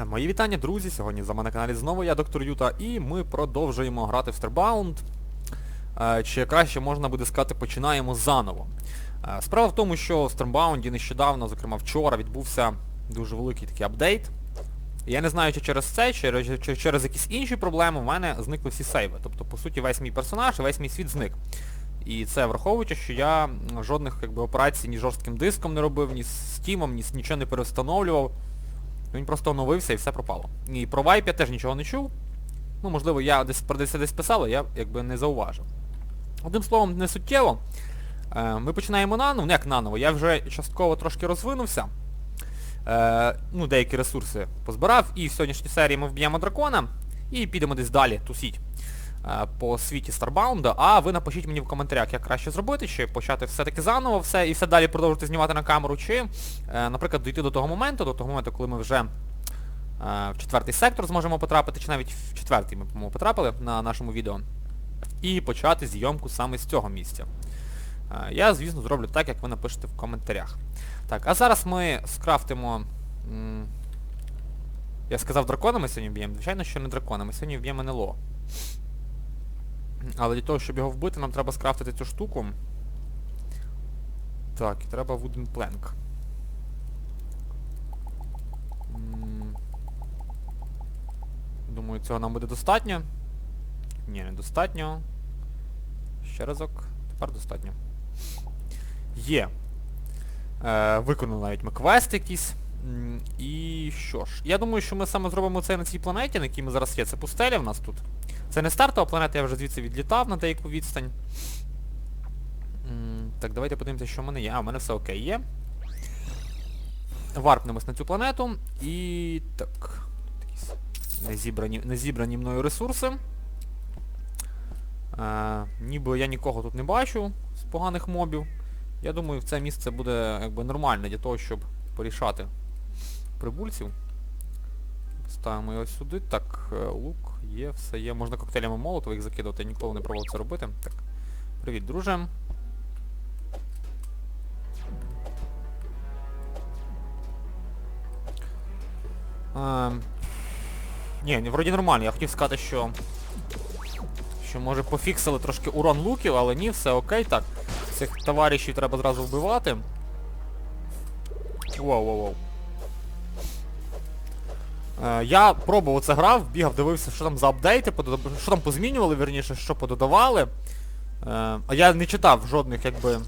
Е, Мої вітання, друзі! Сьогодні з вами на каналі знову я, доктор Юта, і ми продовжуємо грати в Starbound. Е, Чи краще можна буде сказати, починаємо заново. Е, Справа в тому, що в Starbound нещодавно, зокрема вчора, відбувся дуже великий такий апдейт. Я не знаю, чи через це, чи, через якісь інші проблеми в мене зникли всі сейви. Тобто, по суті, весь мій персонаж весь мій світ зник. І це враховуючи, що я жодних якби, операцій ні жорстким диском не робив, ні з стімом, ні нічого не перестановлював. Він просто оновився і все пропало. І про вайп я теж нічого не чув. Ну, можливо, я десь про десь десь писав, я якби не зауважив. Одним словом, не суттєво. Е, ми починаємо наново, ну як наново, я вже частково трошки розвинувся. Е, ну, деякі ресурси позбирав, і в сьогоднішній серії ми вб'ємо дракона і підемо десь далі тусіть по світі Старбаунда, а ви напишіть мені в коментарях, як краще зробити, чи почати все-таки заново все і все далі продовжити знімати на камеру, чи, е, наприклад, дійти до того моменту, до того моменту, коли ми вже е, в четвертий сектор зможемо потрапити, чи навіть в четвертий ми, по-моєму, потрапили на нашому відео, і почати зйомку саме з цього місця. Е, Я, звісно, зроблю так, як ви напишете в коментарях. Так, а зараз ми скрафтимо... Я сказав драконами сьогодні вб'ємо. Звичайно, що не драконами, сьогодні вб'ємо НЛО. Але для того, щоб його вбити, нам треба скрафтити цю штуку. Так, і треба wooden plank. Думаю, цього нам буде достатньо. Ні, недостатньо. Ще разок. Тепер достатньо. Є. Е, виконали навіть ми квест якийсь. І що ж, я думаю, що ми саме зробимо це на цій планеті, на якій ми зараз є. Це пустеля в нас тут. Це не стартова планета, я вже звідси відлітав на деяку відстань. Так, давайте подивимося, що в мене є. А, в мене все окей є. Варпнемось на цю планету. І так. Незібрані, незібрані мною ресурси. Е, ніби я нікого тут не бачу з поганих мобів. Я думаю, це місце буде якби нормальне для того, щоб порішати прибульців. Ставимо його сюди. Так, е, лук є, все є. Можна коктейлями молотова їх закидувати, я ніколи не пробував це робити. Так. Привіт, друже. Ем, Ні, ні, вроді нормально. Я хотів сказати, що... Що може пофіксили трошки урон луків, але ні, все окей. Так. Цих товаришів треба зразу вбивати. Воу-воу-воу. Е, я пробував це грав, бігав, дивився, що там за апдейти, що там позмінювали, верніше, що пододавали. Е, а я не читав жодних якби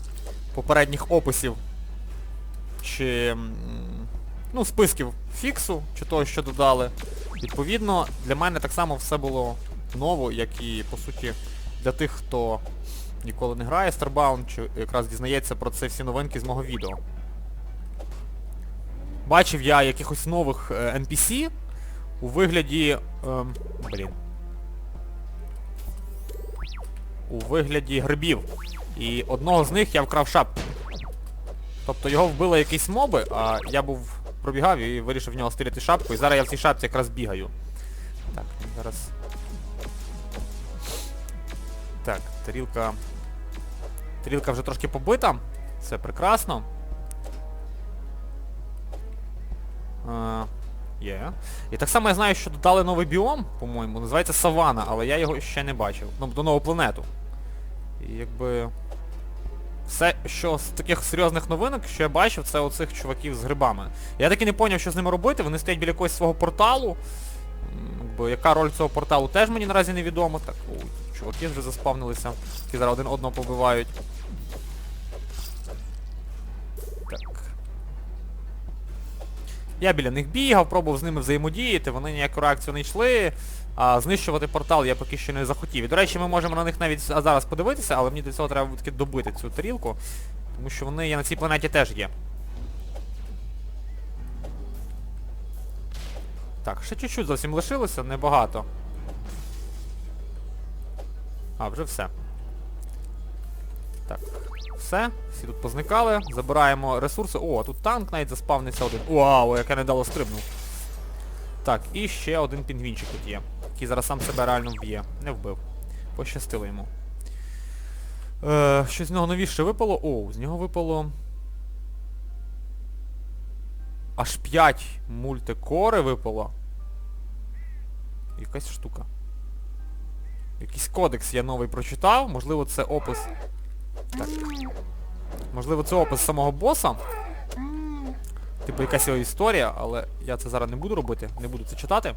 попередніх описів чи ну, списків фіксу, чи того, що додали. Відповідно, для мене так само все було ново, як і, по суті, для тих, хто ніколи не грає Starbound, чи якраз дізнається про це всі новинки з мого відео. Бачив я якихось нових е, NPC у вигляді... ем, блін. У вигляді грибів. І одного з них я вкрав шапку. Тобто його вбили якісь моби, а я був пробігав і вирішив в нього стріляти шапку, і зараз я в цій шапці якраз бігаю. Так, зараз... Так, тарілка... Тарілка вже трошки побита. Це прекрасно. А, Є. І так само я знаю, що додали новий біом, по-моєму, називається Савана, але я його ще не бачив. Ну, до нову планету. І якби... Все, що з таких серйозних новинок, що я бачив, це оцих чуваків з грибами. Я таки не зрозумів, що з ними робити, вони стоять біля якогось свого порталу. Якби, яка роль цього порталу теж мені наразі невідома. Так, ой, чуваки вже заспавнилися, які зараз один одного побивають. Я біля них бігав, пробував з ними взаємодіяти, вони ніяку реакцію не йшли. А знищувати портал я поки що не захотів. І, до речі, ми можемо на них навіть зараз подивитися, але мені для цього треба таки добити цю тарілку. Тому що вони є на цій планеті теж є. Так, ще чуть-чуть зовсім лишилося, небагато. А, вже все. Так, все, всі тут позникали, забираємо ресурси. О, тут танк навіть заспавнився один. Вау, яке недало стрибнув. Так, і ще один пінгвінчик тут є, який зараз сам себе реально вб'є. Не вбив. Пощастило йому. Е, що з нього новіше випало? О, з нього випало... Аж 5 мультикори випало. якась штука. Якийсь кодекс я новий прочитав, можливо це опис. Так. Можливо це опис самого боса. Типу якась його історія, але я це зараз не буду робити, не буду це читати.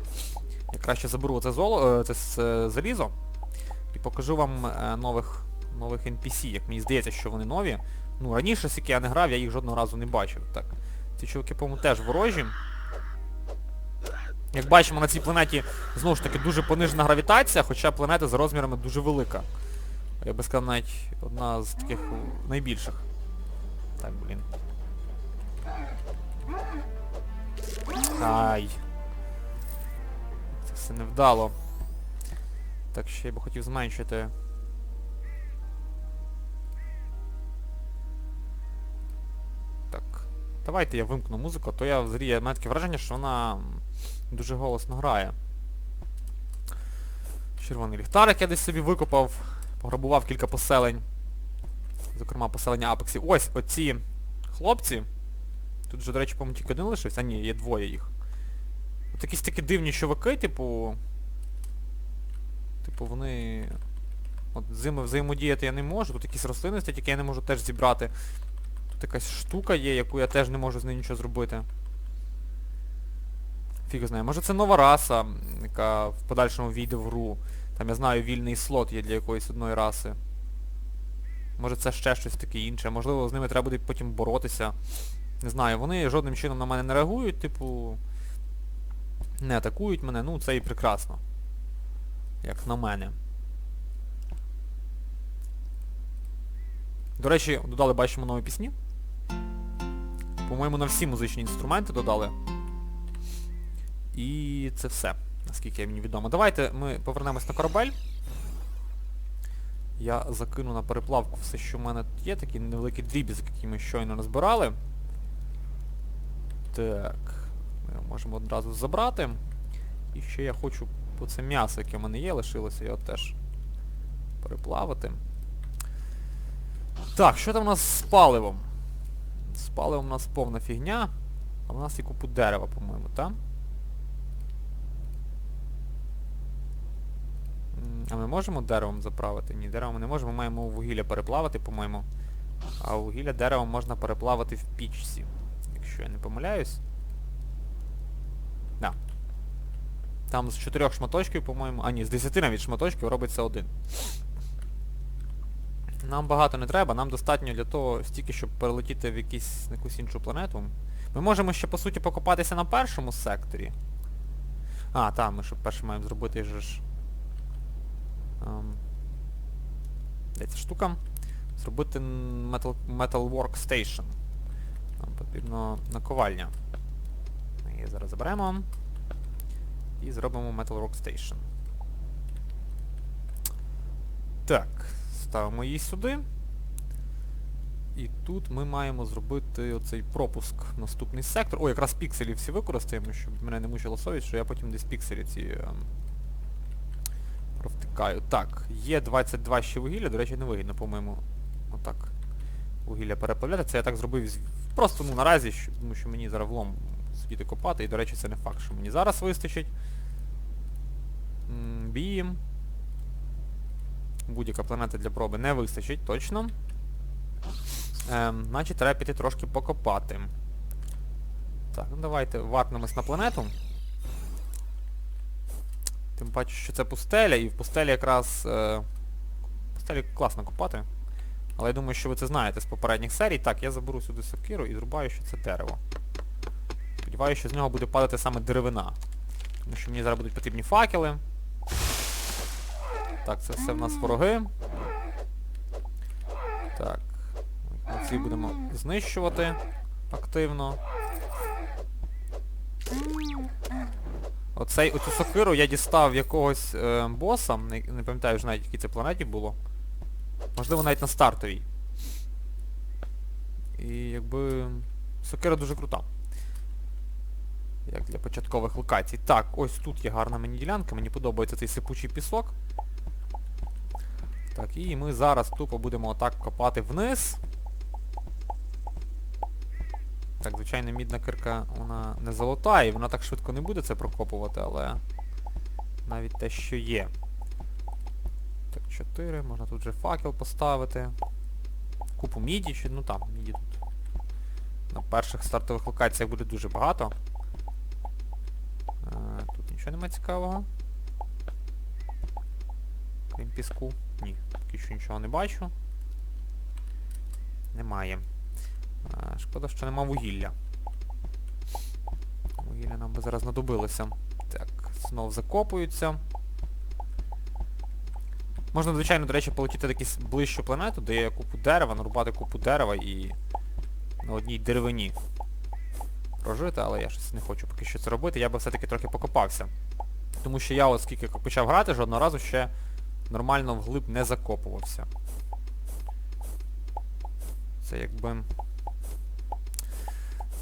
Я краще заберу це золо, е, це е, залізо і покажу вам е, нових нових NPC, як мені здається, що вони нові. Ну, раніше, скільки я не грав, я їх жодного разу не бачив. Так. Ці чуваки, по-моєму, теж ворожі. Як бачимо, на цій планеті знову ж таки дуже понижена гравітація, хоча планета за розмірами дуже велика. Я би сказав, навіть одна з таких найбільших. Так, блін. Ай. Це все невдало. Так, ще я би хотів зменшити. Так. Давайте я вимкну музику, то я взагалі маю таке враження, що вона дуже голосно грає. Червоний ліхтарик я десь собі викопав, пограбував кілька поселень. Зокрема, поселення Апексів. Ось оці хлопці. Тут же, до речі, по-моєму, тільки один лишився. А ні, є двоє їх. От якісь такі дивні чуваки, типу. Типу вони... От з ними взаємодіяти я не можу, тут якісь рослини стоять, які я не можу теж зібрати. Тут якась штука є, яку я теж не можу з нею нічого зробити. Фіг знає. Може це нова раса, яка в подальшому війде в гру. Там я знаю, вільний слот є для якоїсь одної раси. Може це ще щось таке інше. Можливо, з ними треба буде потім боротися. Не знаю, вони жодним чином на мене не реагують, типу... Не атакують мене, ну це і прекрасно. Як на мене. До речі, додали, бачимо, нові пісні. По-моєму, на всі музичні інструменти додали. І це все, наскільки мені відомо. Давайте ми повернемось на корабель. Я закину на переплавку все, що в мене тут є, такі невеликі дріб'язки, які ми щойно розбирали. Так. Ми його можемо одразу забрати. І ще я хочу оце м'ясо, яке в мене є, лишилося, його теж переплавити. Так, що там у нас з паливом? З паливом у нас повна фігня, а в нас є купу дерева, по-моєму, так? М, А ми можемо деревом заправити? Ні, деревом не можемо, ми маємо вугілля переплавити, по-моєму. А вугілля деревом можна переплавити в пічці. Якщо я не помиляюсь. Да. Там з чотирьох шматочків, по-моєму... А ні, з 10 навіть шматочків робиться один. Нам багато не треба, нам достатньо для того стільки, щоб перелетіти в якісь, якусь іншу планету. Ми можемо ще, по суті, покопатися на першому секторі. А, так, ми ще перше маємо зробити ж... Ця штука? Зробити Metal, metal Workstation. Нам потрібно наковальня. Ми її зараз заберемо. І зробимо Metal Workstation. Так, ставимо її сюди. І тут ми маємо зробити оцей пропуск в наступний сектор. О, якраз пікселі всі використаємо, щоб мене не мучила совість, що я потім десь пікселі ці ем, провтикаю. Так, є 22 ще вугілля, до речі, не вигідно, по-моєму. Отак. Вугілля переплавляти. Це я так зробив просто ну наразі, тому що мені зараз влом сидіти копати, і до речі, це не факт, що мені зараз вистачить. М, Бієм. Будь-яка планета для проби не вистачить, точно. Ем, значить, треба піти трошки покопати. Так, ну давайте варпнемось на планету. Тим паче, що це пустеля, і в пустелі якраз... Е, пустелі класно копати. Але я думаю, що ви це знаєте з попередніх серій. Так, я заберу сюди сокиру і зрубаю, що це дерево. Сподіваюся, що з нього буде падати саме деревина. Тому що мені зараз будуть потрібні факели. Так, це все в нас вороги. Так. Ми ці будемо знищувати активно. Оцей, оцю сокиру я дістав якогось е, боса, не, не пам'ятаю вже навіть, якій це планеті було. Можливо, навіть на стартовій. І якби... Сокира дуже крута. Як для початкових локацій. Так, ось тут є гарна мені ділянка, мені подобається цей сипучий пісок. Так, і ми зараз тупо будемо отак копати вниз. Так, звичайно, мідна кирка, вона не золота, і вона так швидко не буде це прокопувати, але... навіть те, що є. Так, 4, можна тут же факел поставити. Купу міді, чи ну там, міді тут. На перших стартових локаціях буде дуже багато. Е, тут нічого немає цікавого. Крім піску. Ні, поки що нічого не бачу. Немає. Шкода, що нема вугілля. Вугілля нам би зараз знадобилося. Так, знов закопуються. Можна, звичайно, до речі, полетіти на якусь ближчу планету, де є купу дерева, нарубати купу дерева і на одній деревині прожити, але я щось не хочу поки що це робити, я би все-таки трохи покопався. Тому що я от скільки почав грати, жодного разу ще нормально вглиб не закопувався. Це якби...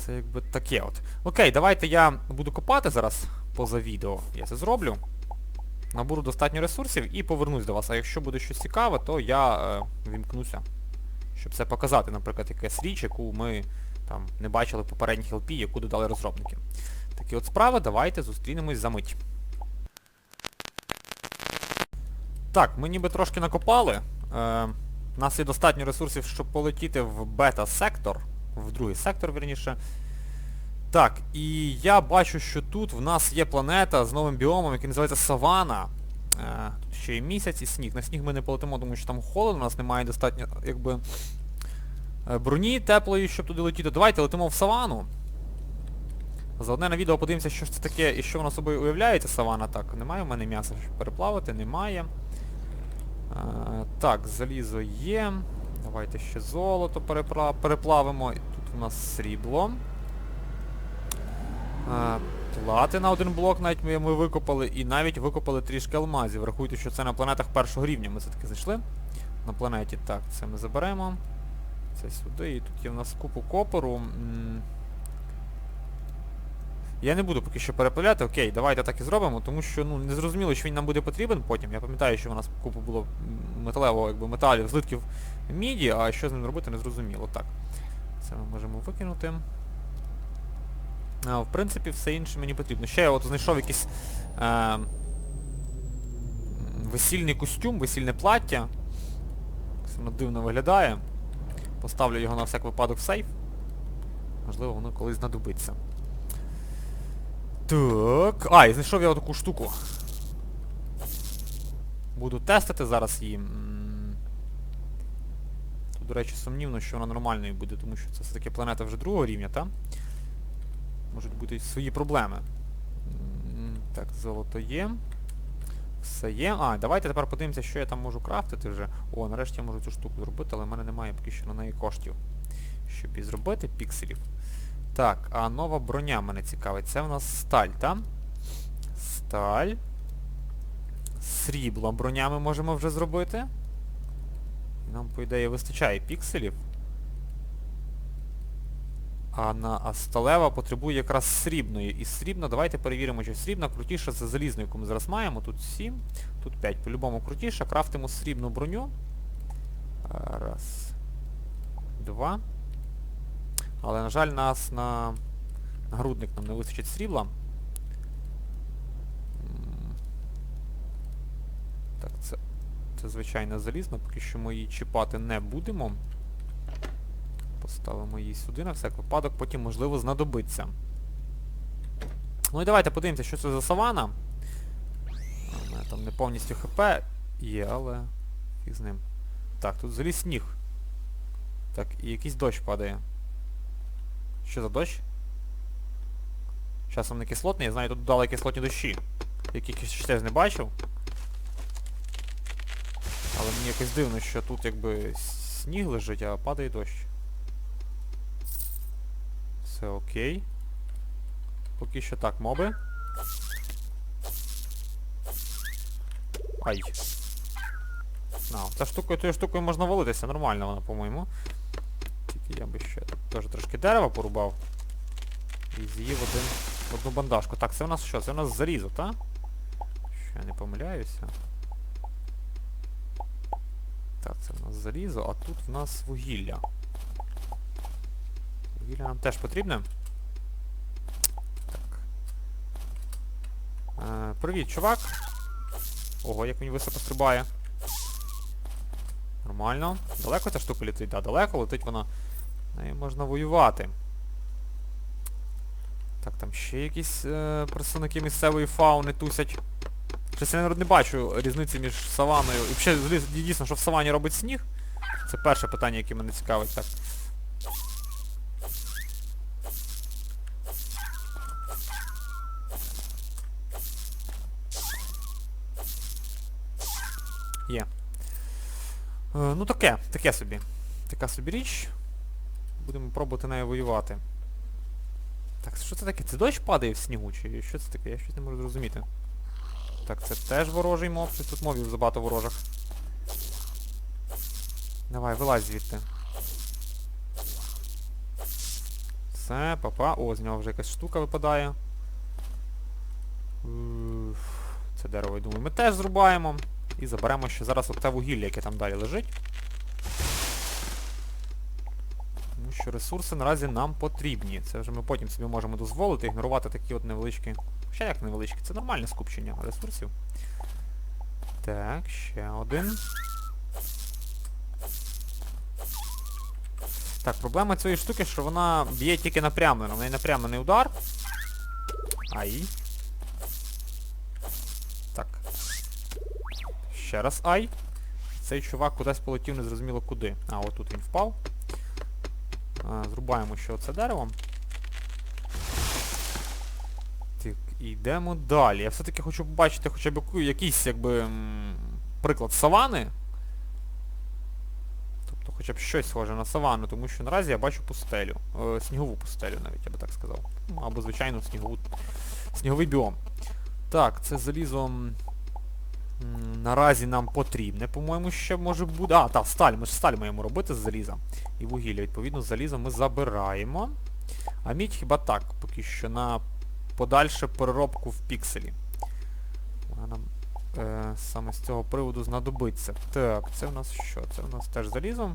Це якби таке от. Окей, давайте я буду копати зараз поза відео. Я це зроблю. Наберу достатньо ресурсів і повернусь до вас. А якщо буде щось цікаве, то я е, вімкнуся. Щоб це показати, наприклад, якась річ, яку ми там не бачили в попередніх LP, яку додали розробники. Такі от справи, давайте зустрінемось за мить. Так, ми ніби трошки накопали. Е, у нас є достатньо ресурсів, щоб полетіти в бета-сектор, в другий сектор, вірніше. Так, і я бачу, що тут в нас є планета з новим біомом, який називається Савана. Е, тут ще є місяць і сніг. На сніг ми не полетимо, тому що там холодно, у нас немає достатньо, якби, е, броні теплої, щоб туди летіти. Давайте летимо в савану. Заодне на відео подивимося, що ж це таке і що воно собою уявляє, савана. Так, немає в мене м'яса, щоб переплавити, немає. Е, так, залізо є. Давайте ще золото переплавимо. Нас срібло. Е, Платина один блок навіть ми, ми викопали і навіть викопали трішки алмазів. Рахуйте, що це на планетах першого рівня ми все-таки зайшли. На планеті. Так, це ми заберемо. Це сюди. І тут є в нас купу копору. Я не буду поки що переплавляти, окей, давайте так і зробимо, тому що ну, не зрозуміло, що він нам буде потрібен потім. Я пам'ятаю, що у нас купу було металевого якби, металів, злитків міді, а що з ним робити, не зрозуміло. Так. Це ми можемо викинути. А, в принципі, все інше мені потрібно. Ще я от знайшов якийсь е, весільний костюм, весільне плаття. Якось Воно дивно виглядає. Поставлю його на всяк випадок в сейф. Можливо, воно колись знадобиться. Так. А, і знайшов я таку штуку. Буду тестити зараз її. До речі, сумнівно, що вона нормальною буде, тому що це все-таки планета вже другого рівня, так? Можуть бути свої проблеми. Так, золото є. Все є. А, давайте тепер подивимося, що я там можу крафтити вже. О, нарешті я можу цю штуку зробити, але в мене немає поки що на неї коштів. Щоб її зробити, пікселів. Так, а нова броня мене цікавить. Це в нас сталь, так? Сталь. Срібло броня ми можемо вже зробити. Нам, по ідеї, вистачає пікселів. А на а сталева потребує якраз срібної. І срібна, давайте перевіримо, чи срібна крутіша за залізною, яку ми зараз маємо. Тут 7, тут 5. По-любому крутіша. Крафтимо срібну броню. Раз. Два. Але, на жаль, нас на нагрудник нам не вистачить срібла. Так, це, це звичайна залізна, поки що ми її чіпати не будемо. Поставимо її сюди на всяк випадок, потім, можливо, знадобиться. Ну і давайте подивимося, що це за савана. У мене там не повністю ХП є, але фіг з ним. Так, тут взагалі сніг. Так, і якийсь дощ падає. Що за дощ? Часом не кислотний, я знаю, тут дали кислотні дощі. Яких ще не бачив. Але мені якось дивно, що тут якби сніг лежить, а падає дощ. Все окей. Поки що так, моби. Ай. А, ця штукою, тою штукою можна валитися, нормально вона, по-моєму. Тільки я би ще теж трошки дерева порубав. І з'їв один, одну бандажку. Так, це у нас що? Це у нас залізо, так? Що я не помиляюся. Так, це в нас залізо, а тут в нас вугілля. Вугілля нам теж потрібне. Так. Е, привіт, чувак. Ого, як він високо стрибає. Нормально. Далеко ця штука летить? Да, далеко летить вона. Нею можна воювати. Так, там ще якісь е, представники місцевої фауни тусять. Щось я не бачу різниці між саваною. І взагалі дійсно, що в савані робить сніг. Це перше питання, яке мене цікавить. Так. Є. Е, ну таке, таке собі. Така собі річ. Будемо пробувати нею воювати. Так, що це таке? Це дощ падає в снігу, чи що це таке? Я щось не можу зрозуміти. Так, це теж ворожий моб, щось тут мобів забагато ворожих. Давай, вилазь звідти. Все, папа. О, з нього вже якась штука випадає. Це дерево, я думаю, ми теж зрубаємо. І заберемо ще зараз оте вугілля, яке там далі лежить. Тому що ресурси наразі нам потрібні. Це вже ми потім собі можемо дозволити ігнорувати такі от невеличкі... Ще як невеличкі, це нормальне скупчення ресурсів. Так, ще один. Так, проблема цієї штуки, що вона б'є тільки напрямлено. В неї напрямлений удар. Ай. Так. Ще раз ай. Цей чувак кудись полетів незрозуміло куди. А, отут він впав. А, зрубаємо ще оце дерево. Так, йдемо далі. Я все-таки хочу побачити хоча б якийсь, якби, приклад савани. Тобто хоча б щось схоже на савану, тому що наразі я бачу пустелю. Е, снігову пустелю навіть, я би так сказав. Ну, або, звичайно, снігову, сніговий біом. Так, це залізо... Наразі нам потрібне, по-моєму, ще може буде... А, так, сталь, ми ж сталь маємо робити з заліза. І вугілля, відповідно, залізо ми забираємо. А мідь хіба так, поки що на подальше переробку в пікселі. Вона нам е, саме з цього приводу знадобиться. Так, це у нас що? Це у нас теж залізо.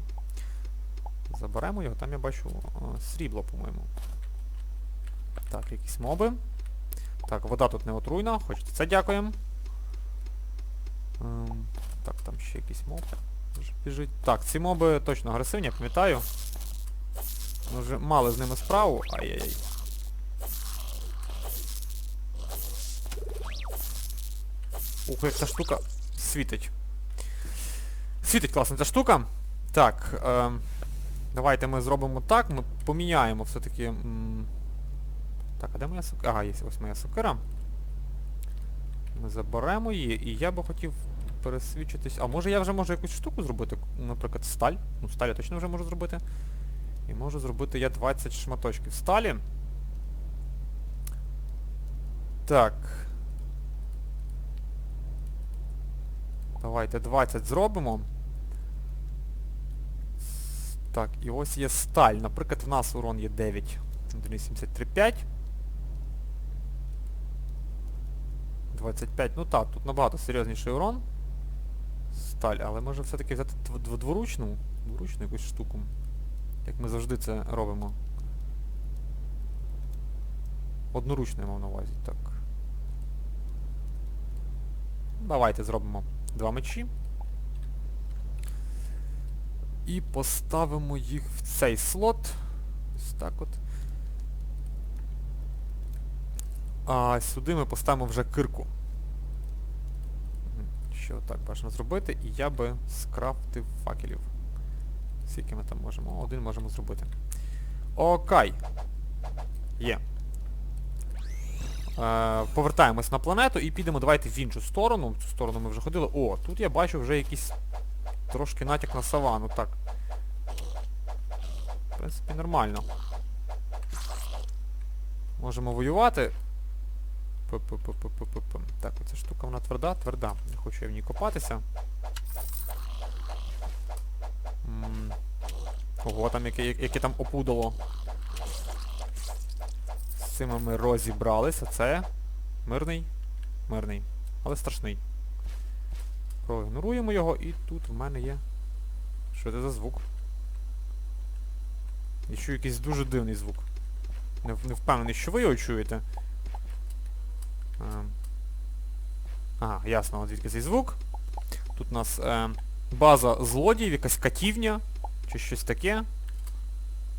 Заберемо його, там я бачу е, срібло, по-моєму. Так, якісь моби. Так, вода тут не отруйна, хоч це дякуємо. Ем, так, там ще якийсь моб біжить. Так, ці моби точно агресивні, я пам'ятаю. Ми вже мали з ними справу. Ай-яй-яй. Ух, як ця штука світить. Світить класно ця штука. Так, е, давайте ми зробимо так, ми поміняємо все-таки... Так, а де моя сокира? Ага, є ось моя сокира. Ми заберемо її, і я би хотів пересвідчитись. А може я вже можу якусь штуку зробити? Наприклад, сталь. Ну, сталь я точно вже можу зробити. І можу зробити я 20 шматочків сталі. Так. Давайте 20 зробимо. Так, і ось є сталь. Наприклад, в нас урон є 9. 1,73,5. 25. Ну так, тут набагато серйозніший урон. Сталь, але може все-таки взяти дв- дв- дворучну, дворучну якусь штуку. Як ми завжди це робимо. Одноручно я мав на увазі, так. Давайте зробимо два мечі. І поставимо їх в цей слот. Ось так от. А сюди ми поставимо вже кирку. Що так бажано зробити. І я би скрафтив факелів. Скільки ми там можемо? Один можемо зробити. Окей. Є. Е, повертаємось на планету і підемо давайте в іншу сторону. В цю сторону ми вже ходили. О, тут я бачу вже якийсь трошки натяк на савану. Так. В принципі, нормально. Можемо воювати. П-п-п-п-п-п. Так, оця штука вона тверда, тверда. Не хочу я в ній копатися. М, Ого, там яке, яке там опудало. Цими ми розібралися. Це мирний. Мирний. Але страшний. Проігноруємо його і тут в мене є... Що це за звук? Я чую якийсь дуже дивний звук. Не, не впевнений, що ви його чуєте. Ем. Ага, ясно, звідки цей звук. Тут у нас е, база злодіїв, якась катівня, чи щось таке.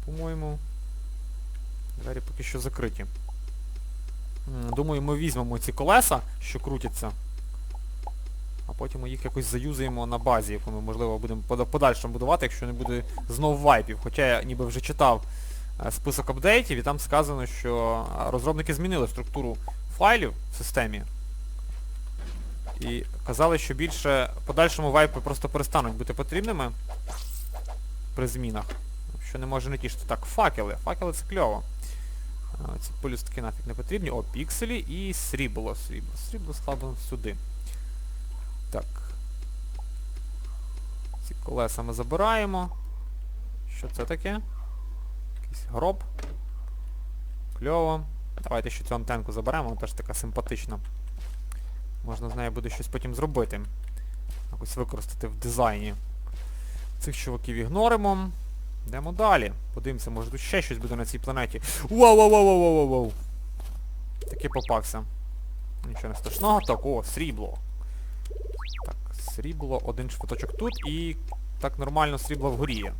По-моєму. Двері поки що закриті. Думаю, ми візьмемо ці колеса, що крутяться. А потім ми їх якось заюзаємо на базі, яку ми, можливо, будемо подальшому будувати, якщо не буде знов вайпів. Хоча я ніби вже читав е, список апдейтів, і там сказано, що е, розробники змінили структуру файлів в системі. І казали, що більше подальшому вайпи просто перестануть бути потрібними при змінах. Що не може не тішити. Так, факели. Факели це кльово. Ці полюстки нафіг не потрібні. О, пікселі і срібло. Срібло. Срібло складено сюди. Так. Ці колеса ми забираємо. Що це таке? Якийсь гроб. Кльово. Давайте ще цю антенку заберемо, вона теж така симпатична. Можна з нею буде щось потім зробити. Якось використати в дизайні. Цих чуваків ігноримо. Йдемо далі. Подивимося, може тут ще щось буде на цій планеті. вау вау вау вау вау вау Таки попався. Нічого не страшного. Так, о, срібло. Так, срібло, один швидочок тут і так нормально срібло вгорі.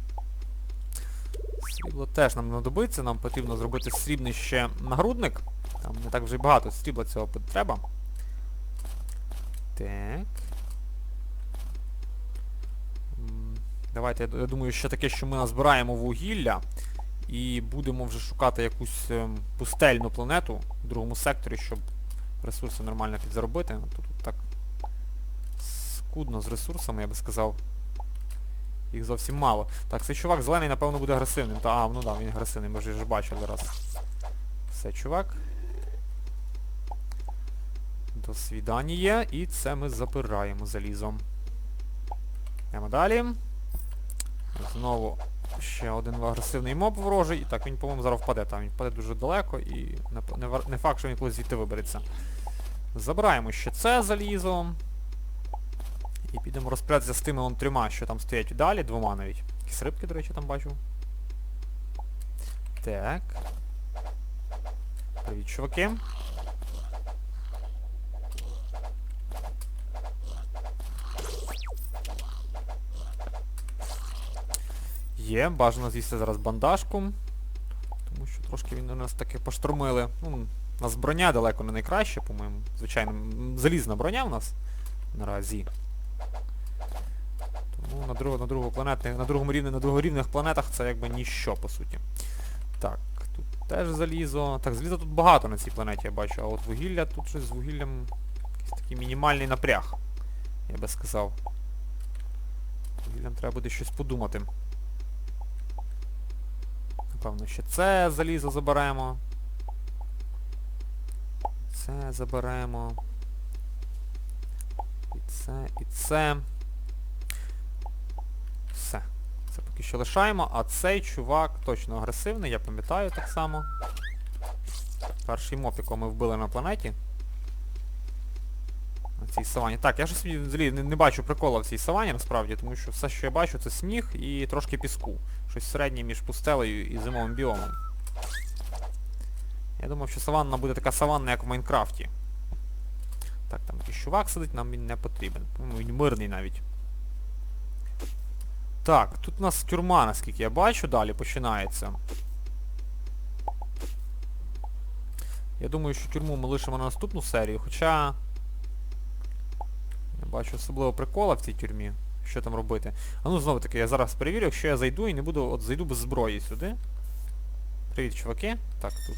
Срібло теж нам знадобиться, нам потрібно зробити срібний ще нагрудник. Там не так вже й багато срібла цього треба. Так. Давайте, я думаю, що таке, що ми назбираємо вугілля і будемо вже шукати якусь ем, пустельну планету в другому секторі, щоб ресурси нормально підзаробити. А Тут так скудно з ресурсами, я би сказав. Їх зовсім мало. Так, цей чувак зелений, напевно, буде агресивним. Та, а, ну да, він агресивний, ми вже ж бачили раз. Все, чувак. До свідання. І це ми запираємо залізом. Йдемо далі. Знову ще один агресивний моб ворожий. І так, він, по-моєму, зараз впаде там. Він впаде дуже далеко і не, факт, що він колись звідти вибереться. Забираємо ще це залізо. І підемо розпрятися з тими он трьома, що там стоять далі, двома навіть. Якісь рибки, до речі, там бачу. Так. Привіт, чуваки. Є, бажано з'їсти зараз бандажку. Тому що трошки він у нас таки поштормили. Ну, у нас броня далеко не найкраща, по-моєму. Звичайно, залізна броня в нас наразі. Тому на, друг, на, другу планети, на другому рівні, на другорівних планетах це якби ніщо, по суті. Так, тут теж залізо. Так, заліза тут багато на цій планеті, я бачу, а от вугілля тут щось з вугіллям якийсь такий мінімальний напряг, я би сказав. Вугіллям треба буде щось подумати. Напевно, ще це залізо заберемо. Це заберемо. І це, і це. Все. Це поки що лишаємо, а цей чувак точно агресивний, я пам'ятаю так само. Перший моб, якого ми вбили на планеті. На цій савані. Так, я ж собі не, не бачу прикола в цій савані насправді, тому що все, що я бачу, це сніг і трошки піску. Щось середнє між пустелею і зимовим біомом. Я думав, що саванна буде така саванна, як в Майнкрафті. Так, там якийсь чувак сидить, нам він не потрібен. Він мирний навіть. Так, тут у нас тюрма, наскільки я бачу, далі починається. Я думаю, що тюрму ми лишимо на наступну серію, хоча... Не бачу особливого прикола в цій тюрмі. Що там робити. А ну знову таки, я зараз перевірю, якщо я зайду і не буду, от зайду без зброї сюди. Привіт, чуваки. Так, тут.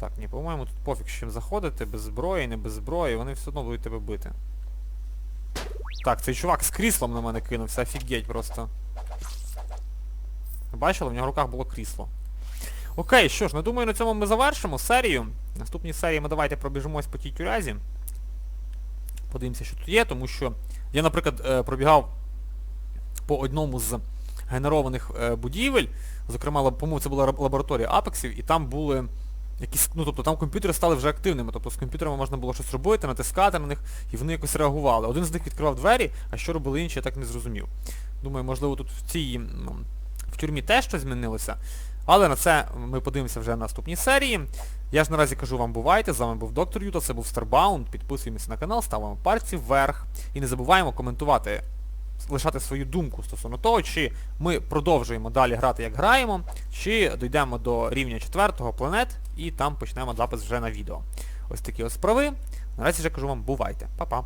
Так, ні, по-моєму, тут пофіг з чим заходити, без зброї, не без зброї, вони все одно будуть тебе бити. Так, цей чувак з кріслом на мене кинувся, офігеть просто. Бачили, в нього в руках було крісло. Окей, що ж, ну думаю, на цьому ми завершимо серію. В наступній серії ми давайте пробіжимось по тій тюрязі. Подивимося, що тут є, тому що я, наприклад, е, пробігав по одному з генерованих е, будівель, зокрема, по-моєму, це була лабораторія апексів, і там були якісь, ну тобто там комп'ютери стали вже активними, тобто з комп'ютерами можна було щось робити, натискати на них, і вони якось реагували. Один з них відкривав двері, а що робили інші, я так не зрозумів. Думаю, можливо, тут в цій, ну, в тюрмі теж щось змінилося. Але на це ми подивимося вже в наступній серії. Я ж наразі кажу вам бувайте, з вами був доктор Юта, це був Starbound. Підписуємося на канал, ставимо пальці вверх і не забуваємо коментувати, лишати свою думку стосовно того, чи ми продовжуємо далі грати, як граємо, чи дійдемо до рівня четвертого планет і там почнемо запис вже на відео. Ось такі ось справи. Наразі вже кажу вам, бувайте. Па-па.